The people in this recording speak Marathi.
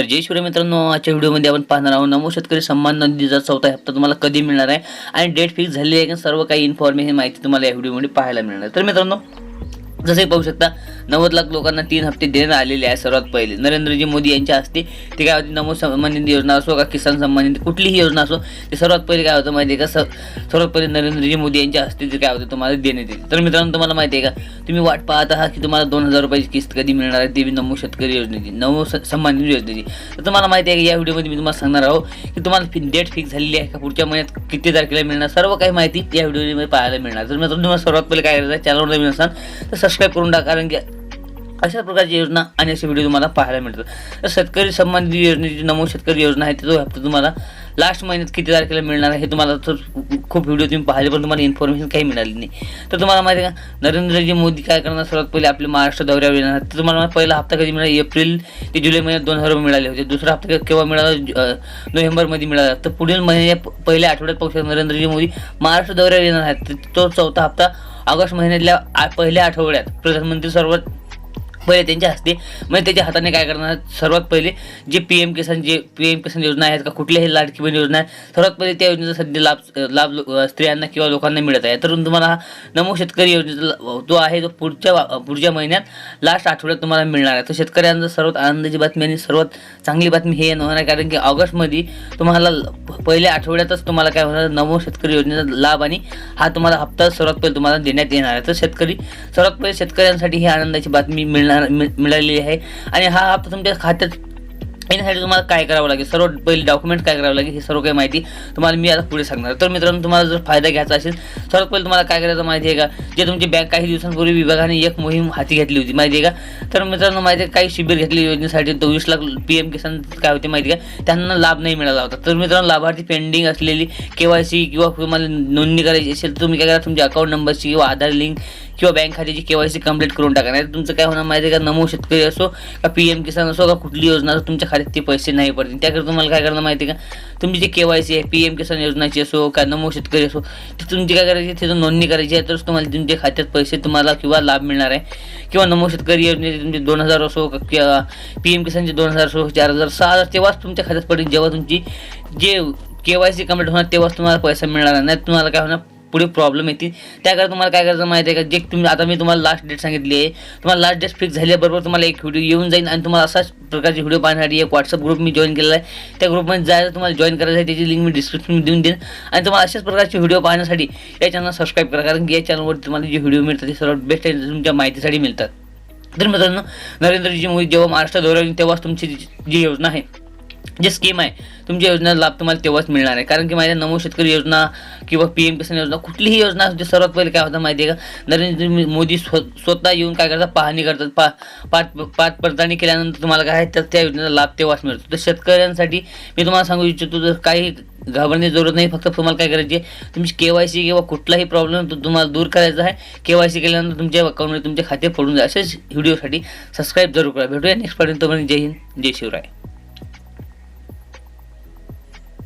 तर जय शिवराय मित्रांनो आजच्या व्हिडिओमध्ये आपण पाहणार आहोत नमो शेतकरी सन्मान निधीचा चौथा हप्ता तुम्हाला कधी मिळणार आहे आणि डेट फिक्स झालेली आहे का सर्व काही इन्फॉर्मेशन माहिती तुम्हाला या व्हिडिओमध्ये पाहायला मिळणार आहे. तर मित्रांनो जसे पाहू शकता नव्वद लाख लोकांना तीन हप्ते देण्यात आलेले आहे सर्वात पहिले. नरेंद्रजी मोदी यांच्या हस्ते ते काय होते? नमो संबंधित निधी योजना असो का किसान संबंधित निधी कुठलीही योजना असो ते सर्वात पहिले काय होतं माहिती आहे का? स- सर्वात पहिले नरेंद्रजी मोदी यांच्या हस्ते ते काय होते? तुम्हाला देण्यात येते तर मित्रांनो तुम्हाला माहिती आहे का? तुम्ही वाट पाहत आहात की तुम्हाला दोन हजार रुपयाची किस्त कधी मिळणार आहे? ते बी नमो शेतकरी योजनेची नमो संबंधित निधी योजनेची. तर तुम्हाला माहिती आहे की? या व्हिडिओमध्ये मी तुम्हाला सांगणार आहोत की तुम्हाला डेट फिक्स झालेली आहे का? पुढच्या महिन्यात किती तारखेला मिळणार? सर्व काही माहिती या व्हिडिओमध्ये पाहायला मिळणार. तर मित्रांनो तुम्हाला सर्वात पहिले काय करायचं आहे? चॅनलवर नवीन असाल तर सबस्क्राईब करून टाका. कारण की अशा प्रकारची योजना आणि असे व्हिडिओ तुम्हाला पाहायला मिळतात. तर शेतकरी संबंधित योजनेची नमो शेतकरी योजना आहे तो हप्ता तुम्हाला लास्ट महिन्यात किती तारखेला मिळणार आहे हे तुम्हाला तर खूप व्हिडिओ तुम्ही पाहिले पण तुम्हाला इन्फॉर्मेशन काही मिळाली नाही. तर तुम्हाला माहिती आहे का नरेंद्रजी मोदी काय करणार सर्वात पहिले आपले महाराष्ट्र दौऱ्यावर येणार तर तुम्हाला पहिला हप्ता कधी मिळाला एप्रिल ते जुलै महिन्यात दोन हजार रुपये मिळाले होते. दुसरा हप्ता केव्हा मिळाला? नोव्हेंबरमध्ये मिळाला. तर पुढील महिन्या पहिल्या आठवड्यात पक्ष नरेंद्रजी मोदी महाराष्ट्र दौऱ्यावर येणार आहेत. तर तो चौथा हप्ता ऑगस्ट महिन्यातल्या आ- पहिल्या आठवड्यात प्रधानमंत्री सर्वात पहिले त्यांच्या हस्ते म्हणजे त्याच्या हाताने काय करणार? सर्वात पहिले जे पी एम किसान जे पी एम किसान योजना आहेत का कुठल्याही लाडकी बहीण योजना आहे सर्वात पहिले त्या योजनेचा सध्या लाभ लाभ स्त्रियांना किंवा लोकांना मिळत आहे. तर तुम्हाला हा नमो शेतकरी योजनेचा जो आहे तो पुढच्या पुढच्या महिन्यात लास्ट आठवड्यात तुम्हाला मिळणार आहे. तर शेतकऱ्यांचा सर्वात आनंदाची बातमी आणि सर्वात चांगली बातमी हे होणार आहे कारण की ऑगस्टमध्ये तुम्हाला ल- पहिल्या आठवड्यातच तुम्हाला काय होणार नमो शेतकरी योजनेचा लाभ आणि हा तुम्हाला हप्ता सर्वात पहिले तुम्हाला देण्यात येणार आहे. तर शेतकरी सर्वात पहिले शेतकऱ्यांसाठी ही आनंदाची बातमी मिळणार मिळणार मिळालेली आहे. आणि हा हप्ता तुमच्या खात्यात येण्यासाठी तुम्हाला काय करावं लागेल? सर्व पहिले डॉक्युमेंट काय करावं लागेल हे सर्व काही माहिती तुम्हाला मी आता पुढे सांगणार. तर मित्रांनो तुम्हाला जर फायदा घ्यायचा असेल सर्वात पहिले तुम्हाला काय करायचं माहिती आहे का? जे तुमची बँक काही दिवसांपूर्वी विभागाने एक मोहीम हाती घेतली होती माहिती आहे का? तर मित्रांनो माहिती आहे काही शिबिर घेतली योजनेसाठी तो वीस लाख पी एम किसान काय होते माहिती का? त्यांना लाभ नाही मिळाला होता. तर मित्रांनो लाभार्थी पेंडिंग असलेली के वाय सी किंवा तुम्हाला नोंदणी करायची असेल तर तुम्ही काय करा तुमच्या अकाउंट नंबरची किंवा आधार लिंक किंवा बँक खात्याची के वाय सी कंप्लीट करून टाका. नाही तुमचं काय होणार माहिती आहे का? नमो शेतकरी असो का पी एम किसान असो का कुठली योजना असो तुमच्या खात्यात ते पैसे नाही पडतील त्याकडे तुम्हाला काय करणं माहिती आहे का? तुमची जी के वाय सी आहे पी एम किसान योजनाची असो का नमो शेतकरी असो ती तुमची काय करायची? तिथं नोंदणी करायची आहे तरच तुम्हाला तुमच्या खात्यात पैसे तुम्हाला किंवा लाभ मिळणार आहे. किंवा नमो शेतकरी योजनेचे तुमचे दोन हजार असो का किंवा पी एम किसानचे दोन हजार असो चार हजार सहा हजार तेव्हाच तुमच्या खात्यात पडेल. जेव्हा तुमची जे के वाय सी कंप्लीट होणार तेव्हाच तुम्हाला पैसा मिळणार नाही तुम्हाला काय होणार? पुढे प्रॉब्लेम येतील. त्याकरता तुम्हाला काय करायचं माहिती आहे का? जे तुम्ही आता मी तुम्हाला लास्ट डेट सांगितली आहे. तुम्हाला लास्ट डेट फिक्स झाल्याबरोबर तुम्हाला एक व्हिडिओ येऊन जाईल आणि तुम्हाला असाच प्रकारचे व्हिडिओ पाहण्यासाठी एक व्हॉट्सअप ग्रुप मी जॉईन केलेला आहे. त्या ग्रुपमध्ये जायला तुम्हाला जॉईन करायचं आहे त्याची लिंक मी डिस्क्रिप्शन देऊन देईन. आणि तुम्हाला अशाच प्रकारचे व्हिडिओ पाहण्यासाठी या चॅनल सबस्क्राईब करा कारण की या चॅनलवर तुम्हाला जे व्हिडिओ मिळतात ते सर्वात बेस्ट आहे तुमच्या माहितीसाठी मिळतात. तर मित्रांनो नरेंद्रजी मोदी जेव्हा महाराष्ट्र दौऱ्यावर तेव्हाच तुमची जी जी योजना आहे जे स्कीम आहे तुमच्या योजनेचा लाभ तुम्हाला तेव्हाच मिळणार आहे. कारण की माझ्या नमो शेतकरी योजना किंवा पी एम किसान योजना कुठलीही योजना असते सर्वात पहिले काय होतं माहिती आहे का? नरेंद्र मोदी स्व स्वतः येऊन काय करतात? पाहणी करतात. पा पाच पाच पडताळणी केल्यानंतर तुम्हाला काय आहे? तर त्या योजनेचा लाभ तेव्हाच मिळतो. तर शेतकऱ्यांसाठी मी तुम्हाला सांगू इच्छितो तर काही घाबरण्याची जरूरत नाही फक्त तुम्हाला काय करायची आहे? तुमची के वाय सी किंवा कुठलाही प्रॉब्लेम तुम्हाला दूर करायचा आहे. के वाय सी केल्यानंतर तुमच्या अकाउंटमध्ये तुमचे खाते पडून जाईल. असेच व्हिडिओसाठी सबस्क्राईब जरूर करा. भेटूया नेक्स्ट पर्यंत. जय हिंद. जय शिवराय.